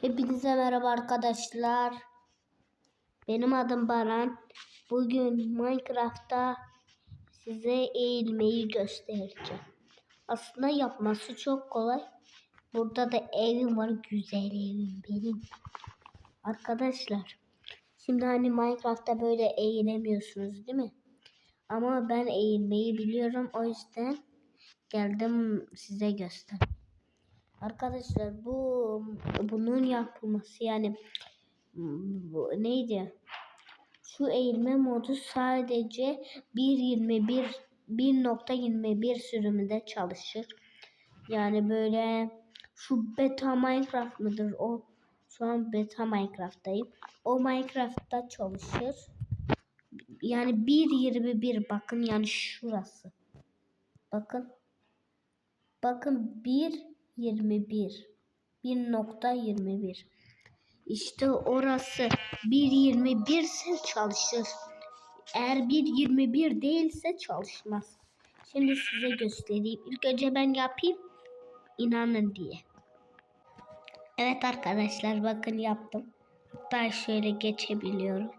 Hepinize merhaba arkadaşlar. Benim adım Baran. Bugün Minecraft'ta size eğilmeyi göstereceğim. Aslında yapması çok kolay. Burada da evim var. Güzel evim benim. Arkadaşlar. Şimdi hani Minecraft'ta böyle eğilemiyorsunuz değil mi? Ama ben eğilmeyi biliyorum. O yüzden geldim size göster. Arkadaşlar bu bunun yapılması yani bu, neydi? Şu eğilme modu sadece 1.21 1.21 sürümünde çalışır. Yani böyle şu beta Minecraft mıdır o? Şu an beta Minecraft'tayım. O Minecraft'ta çalışır. Yani 1.21 bakın yani şurası. Bakın. Bakın 1 21 1.21 İşte orası 1.21 ise çalışır. Eğer 1.21 değilse çalışmaz. Şimdi size göstereyim. İlk önce ben yapayım. İnanın diye. Evet arkadaşlar bakın yaptım. Hatta şöyle geçebiliyorum.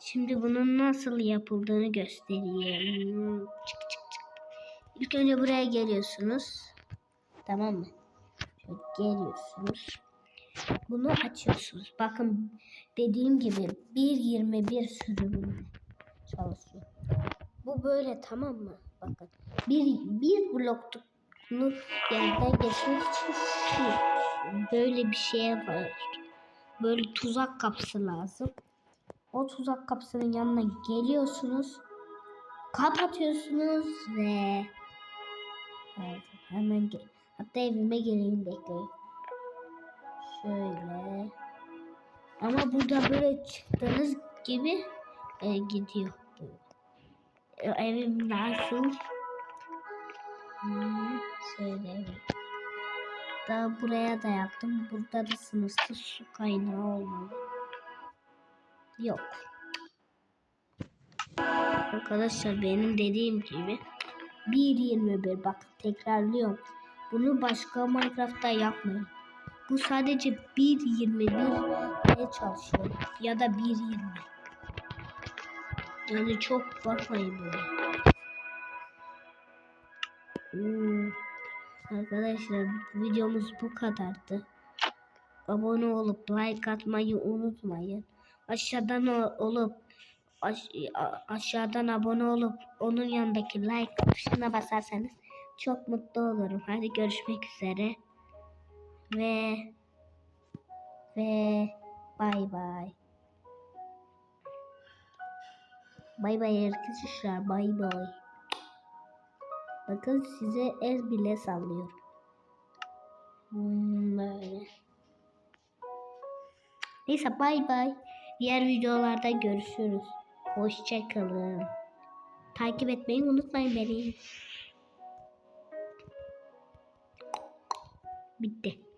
Şimdi bunun nasıl yapıldığını göstereyim. Çık çık çık. İlk önce buraya geliyorsunuz. Tamam mı? Şöyle geliyorsunuz. Bunu açıyorsunuz. Bakın dediğim gibi 1.21 sürümünde çalışıyor. Bu böyle tamam mı? Bakın. Bir, bir blokluk yerden geçmek için şu böyle bir şeye var. Böyle tuzak kapısı lazım. O tuzak kapısının yanına geliyorsunuz. Kapatıyorsunuz ve evet, hemen gel. Hatta evime geleyim bekleyin. Şöyle. Ama burada böyle çıktığınız gibi e, gidiyor. E, evim nasıl? Hmm, şöyle. Daha buraya da yaptım. Burada da sınırsız su kaynağı olmalı. Yok. Arkadaşlar benim dediğim gibi 1.21 bak tekrarlıyorum. Bunu başka Minecraft'ta yapmayın. Bu sadece 1.21'e çalışıyor. Ya da 1.20. Yani çok bakmayın böyle. Hmm. Arkadaşlar videomuz bu kadardı. Abone olup like atmayı unutmayın. Aşağıdan olup aş aşağıdan abone olup onun yanındaki like tuşuna basarsanız çok mutlu olurum. Hadi görüşmek üzere. Ve ve bay bay. Bay bay arkadaşlar. Bay bay. Bakın size el bile sallıyorum. Hmm, böyle. Neyse bay bay. Diğer videolarda görüşürüz. Hoşçakalın. Takip etmeyi unutmayın beni. Bitti.